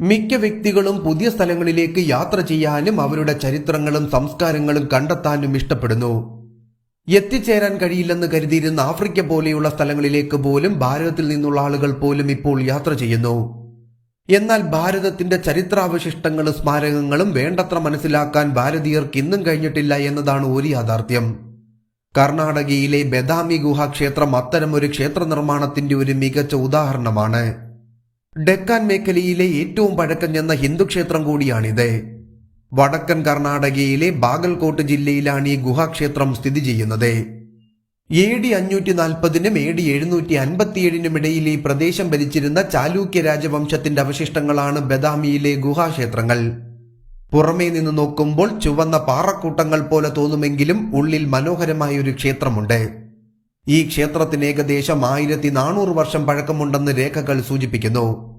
മിക്ക വ്യക്തികളും പുതിയ സ്ഥലങ്ങളിലേക്ക് യാത്ര ചെയ്യാനും അവരുടെ ചരിത്രങ്ങളും സംസ്കാരങ്ങളും കണ്ടെത്താനും ഇഷ്ടപ്പെടുന്നു. എത്തിച്ചേരാൻ കഴിയില്ലെന്ന് കരുതിയിരുന്ന ആഫ്രിക്ക പോലെയുള്ള സ്ഥലങ്ങളിലേക്ക് പോലും ഭാരതത്തിൽ നിന്നുള്ള ആളുകൾ പോലും ഇപ്പോൾ യാത്ര ചെയ്യുന്നു. എന്നാൽ ഭാരതത്തിന്റെ ചരിത്രാവശിഷ്ടങ്ങളും സ്മാരകങ്ങളും വേണ്ടത്ര മനസ്സിലാക്കാൻ ഭാരതീയർക്ക് ഇന്നും കഴിഞ്ഞിട്ടില്ല എന്നതാണ് ഒരു യാഥാർത്ഥ്യം. കർണാടകയിലെ ബദാമി ഗുഹാക്ഷേത്രം അത്തരമൊരു ക്ഷേത്ര നിർമ്മാണത്തിന്റെ ഒരു മികച്ച ഉദാഹരണമാണ്. ഡെക്കാൻ മേഖലയിലെ ഏറ്റവും പഴക്കം ചെന്ന ഹിന്ദു ക്ഷേത്രം കൂടിയാണിത്. വടക്കൻ കർണാടകയിലെ ബാഗൽകോട്ട് ജില്ലയിലാണ് ഈ ഗുഹാക്ഷേത്രം സ്ഥിതി ചെയ്യുന്നത്. എ ഡി അഞ്ഞൂറ്റി നാൽപ്പതിനും എ ഡി എഴുന്നൂറ്റി അൻപത്തിയേഴിനും ഇടയിൽ ഈ പ്രദേശം ഭരിച്ചിരുന്ന ചാലൂക്യ രാജവംശത്തിന്റെ അവശിഷ്ടങ്ങളാണ് ബദാമിയിലെ ഗുഹാക്ഷേത്രങ്ങൾ. പുറമേ നിന്ന് നോക്കുമ്പോൾ ചുവന്ന പാറക്കൂട്ടങ്ങൾ പോലെ തോന്നുമെങ്കിലും ഉള്ളിൽ മനോഹരമായ ഒരു ക്ഷേത്രമുണ്ട്. ഈ ക്ഷേത്രത്തിന് ഏകദേശം ആയിരത്തി നാനൂറ് വർഷം പഴക്കമുണ്ടെന്ന് രേഖകൾ സൂചിപ്പിക്കുന്നു.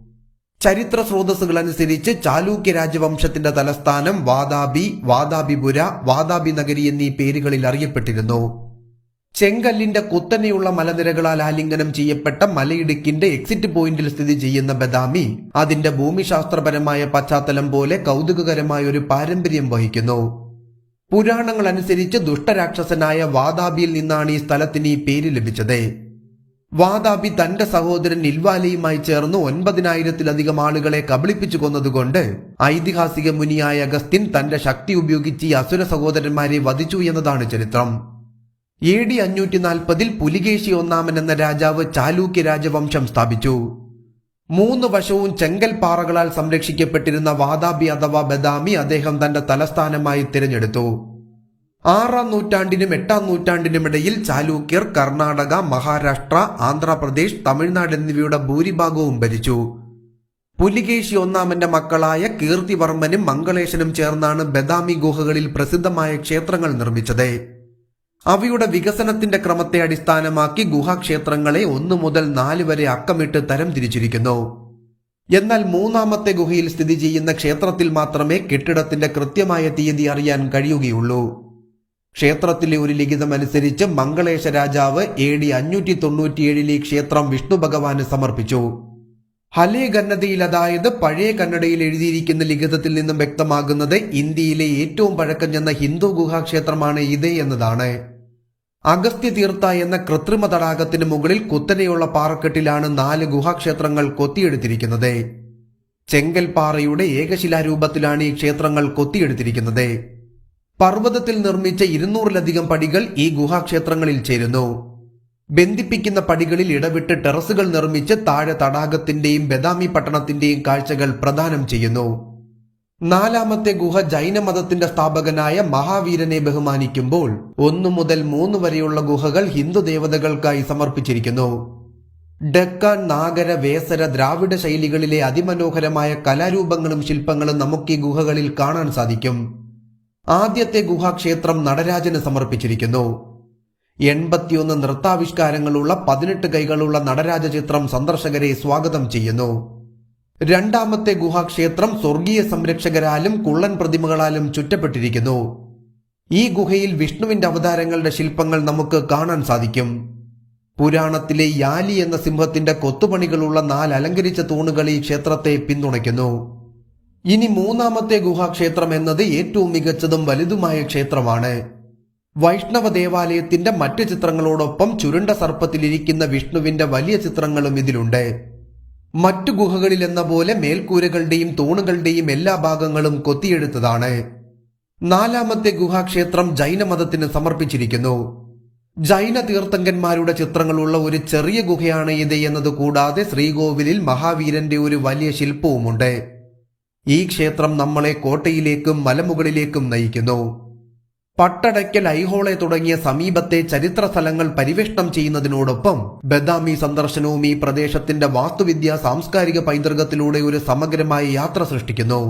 ചരിത്ര സ്രോതസ്സുകൾ അനുസരിച്ച് ചാലൂക്യ രാജവംശത്തിന്റെ തലസ്ഥാനം വാദാബി വാദാബിപുര വാദാബി നഗരി എന്നീ പേരുകളിൽ അറിയപ്പെട്ടിരുന്നു. ചെങ്കല്ലിന്റെ കുത്തനെയുള്ള മലനിരകളാൽ ആലിംഗനം ചെയ്യപ്പെട്ട മലയിടുക്കിന്റെ എക്സിറ്റ് പോയിന്റിൽ സ്ഥിതി ചെയ്യുന്ന ബദാമി അതിന്റെ ഭൂമിശാസ്ത്രപരമായ പശ്ചാത്തലം പോലെ കൗതുകകരമായ ഒരു പാരമ്പര്യം വഹിക്കുന്നു. പുരാണങ്ങൾ അനുസരിച്ച് ദുഷ്ടരാക്ഷസനായ വാദാബിയിൽ നിന്നാണ് ഈ സ്ഥലത്തിന് ഈ പേര് ലഭിച്ചത്. വാദാബി തന്റെ സഹോദരൻ ഇൽവാലയുമായി ചേർന്ന് ഒൻപതിനായിരത്തിലധികം ആളുകളെ കബളിപ്പിച്ചു കൊന്നതുകൊണ്ട് ഐതിഹാസിക മുനിയായ അഗസ്തിൻ തന്റെ ശക്തി ഉപയോഗിച്ച് ഈ അസുര സഹോദരന്മാരെ വധിച്ചു എന്നതാണ് ചരിത്രം. എ ഡി അഞ്ഞൂറ്റി നാൽപ്പതിൽ പുലികേശി ഒന്നാമൻ എന്ന രാജാവ് ചാലൂക്യ രാജവംശം സ്ഥാപിച്ചു. മൂന്ന് വശവും ചെങ്കൽ പാറകളാൽ സംരക്ഷിക്കപ്പെട്ടിരുന്ന വാദാബി അഥവാ ബദാമി അദ്ദേഹം തന്റെ തലസ്ഥാനമായി തിരഞ്ഞെടുത്തു. ആറാം നൂറ്റാണ്ടിനും എട്ടാം നൂറ്റാണ്ടിനും ഇടയിൽ ചാലൂക്യർ കർണാടക മഹാരാഷ്ട്ര ആന്ധ്രാപ്രദേശ് തമിഴ്നാട് എന്നിവയുടെ ഭൂരിഭാഗവും ഭരിച്ചു. പുലികേശി ഒന്നാമന്റെ മക്കളായ കീർത്തിവർമ്മനും മംഗളേശനും ചേർന്നാണ് ബദാമി ഗുഹകളിൽ പ്രസിദ്ധമായ ക്ഷേത്രങ്ങൾ നിർമ്മിച്ചത്. അവയുടെ വികസനത്തിന്റെ ക്രമത്തെ അടിസ്ഥാനമാക്കി ഗുഹാക്ഷേത്രങ്ങളെ ഒന്നു മുതൽ നാല് വരെ അക്കമിട്ട് തരം തിരിച്ചിരിക്കുന്നു. എന്നാൽ മൂന്നാമത്തെ ഗുഹയിൽ സ്ഥിതി ചെയ്യുന്ന ക്ഷേത്രത്തിൽ മാത്രമേ കെട്ടിടത്തിന്റെ കൃത്യമായ തീയതി അറിയാൻ കഴിയുകയുള്ളൂ. ക്ഷേത്രത്തിലെ ഒരു ലിഖിതം അനുസരിച്ച് മംഗളേശ രാജാവ് എ ഡി അഞ്ഞൂറ്റി തൊണ്ണൂറ്റിയേഴിൽ ഈ ക്ഷേത്രം വിഷ്ണു ഭഗവാന് സമർപ്പിച്ചു. ഹലേ കന്നഡയിൽ അതായത് പഴയ കന്നഡയിൽ എഴുതിയിരിക്കുന്ന ലിഖിതത്തിൽ നിന്നും വ്യക്തമാകുന്നത് ഇന്ത്യയിലെ ഏറ്റവും പഴക്കം ചെന്ന ഹിന്ദു ഗുഹാക്ഷേത്രമാണ് ഇത് എന്നതാണ്. അഗസ്ത്യ തീർത്ഥ എന്ന കൃത്രിമ തടാകത്തിന് മുകളിൽ കുത്തനെയുള്ള പാറക്കെട്ടിലാണ് നാല് ഗുഹാക്ഷേത്രങ്ങൾ കൊത്തിയെടുത്തിരിക്കുന്നത്. ചെങ്കൽപ്പാറയുടെ ഏകശിലാരൂപത്തിലാണ് ഈ ക്ഷേത്രങ്ങൾ കൊത്തിയെടുത്തിരിക്കുന്നത്. പർവതത്തിൽ നിർമ്മിച്ച ഇരുന്നൂറിലധികം പടികൾ ഈ ഗുഹാക്ഷേത്രങ്ങളിൽ ചേരുന്നു. ബന്ധിപ്പിക്കുന്ന പടികളിൽ ഇടവിട്ട് ടെറസുകൾ നിർമ്മിച്ച് താഴെ തടാകത്തിന്റെയും ബദാമി പട്ടണത്തിന്റെയും കാഴ്ചകൾ പ്രദാനം ചെയ്യുന്നു. നാലാമത്തെ ഗുഹ ജൈനമതത്തിന്റെ സ്ഥാപകനായ മഹാവീരനെ ബഹുമാനിക്കുമ്പോൾ ഒന്നു മുതൽ മൂന്ന് വരെയുള്ള ഗുഹകൾ ഹിന്ദു ദേവതകൾക്കായി സമർപ്പിച്ചിരിക്കുന്നു. ഡക്കാൻ നാഗര വേസര ദ്രാവിഡ ശൈലികളിലെ അതിമനോഹരമായ കലാരൂപങ്ങളും ശില്പങ്ങളും നമുക്ക് ഈ ഗുഹകളിൽ കാണാൻ സാധിക്കും. ആദ്യത്തെ ഗുഹാക്ഷേത്രം നടരാജന് സമർപ്പിച്ചിരിക്കുന്നു. എൺപത്തിയൊന്ന് നൃത്താവിഷ്കാരങ്ങളുള്ള പതിനെട്ട് കൈകളുള്ള നടരാജ ചിത്രം സന്ദർശകരെ സ്വാഗതം ചെയ്യുന്നു. രണ്ടാമത്തെ ഗുഹാക്ഷേത്രം സ്വർഗീയ സംരക്ഷകരാലും കുള്ളൻ പ്രതിമകളാലും ചുറ്റപ്പെട്ടിരിക്കുന്നു. ഈ ഗുഹയിൽ വിഷ്ണുവിന്റെ അവതാരങ്ങളുടെ ശില്പങ്ങൾ നമുക്ക് കാണാൻ സാധിക്കും. പുരാണത്തിലെ യാലി എന്ന സിംഹത്തിന്റെ കൊത്തുപണികളുള്ള നാല് അലങ്കരിച്ച തൂണുകൾ ഈ ക്ഷേത്രത്തെ പിന്തുണയ്ക്കുന്നു. ഇനി മൂന്നാമത്തെ ഗുഹാക്ഷേത്രം എന്നത് ഏറ്റവും മികച്ചതും വലുതുമായ ക്ഷേത്രമാണ്. വൈഷ്ണവ ദേവാലയത്തിന്റെ മറ്റ് ചിത്രങ്ങളോടൊപ്പം ചുരുണ്ട സർപ്പത്തിലിരിക്കുന്ന വിഷ്ണുവിന്റെ വലിയ ചിത്രങ്ങളും ഇതിലുണ്ട്. മറ്റു ഗുഹകളിൽ എന്ന പോലെ മേൽക്കൂരകളുടെയും തൂണുകളുടെയും എല്ലാ ഭാഗങ്ങളും കൊത്തിയെടുത്തതാണ് നാലാമത്തെ ഗുഹാക്ഷേത്രം ജൈനമതത്തിന് സമർപ്പിച്ചിരിക്കുന്നു. ജൈന തീർത്ഥങ്കന്മാരുടെ ചിത്രങ്ങളുള്ള ഒരു ചെറിയ ഗുഹയാണ് ഇത് എന്നത് കൂടാതെ ശ്രീകോവിലിൽ മഹാവീരന്റെ ഒരു വലിയ ശില്പവുമുണ്ട്. ഈ ക്ഷേത്രം നമ്മളെ കോട്ടയിലേക്കും മലമുകളിലേക്കും നയിക്കുന്നു. പട്ടടയ്ക്കൽ ഐഹോളെ തുടങ്ങിയ സമീപത്തെ ചരിത്ര സ്ഥലങ്ങൾ പരിവേഷണം ചെയ്യുന്നതിനോടൊപ്പം ബദാമി സന്ദർശനവും ഈ പ്രദേശത്തിന്റെ വാസ്തുവിദ്യ സാംസ്കാരിക പൈതൃകത്തിലൂടെ ഒരു സമഗ്രമായ യാത്ര സൃഷ്ടിക്കുന്നു.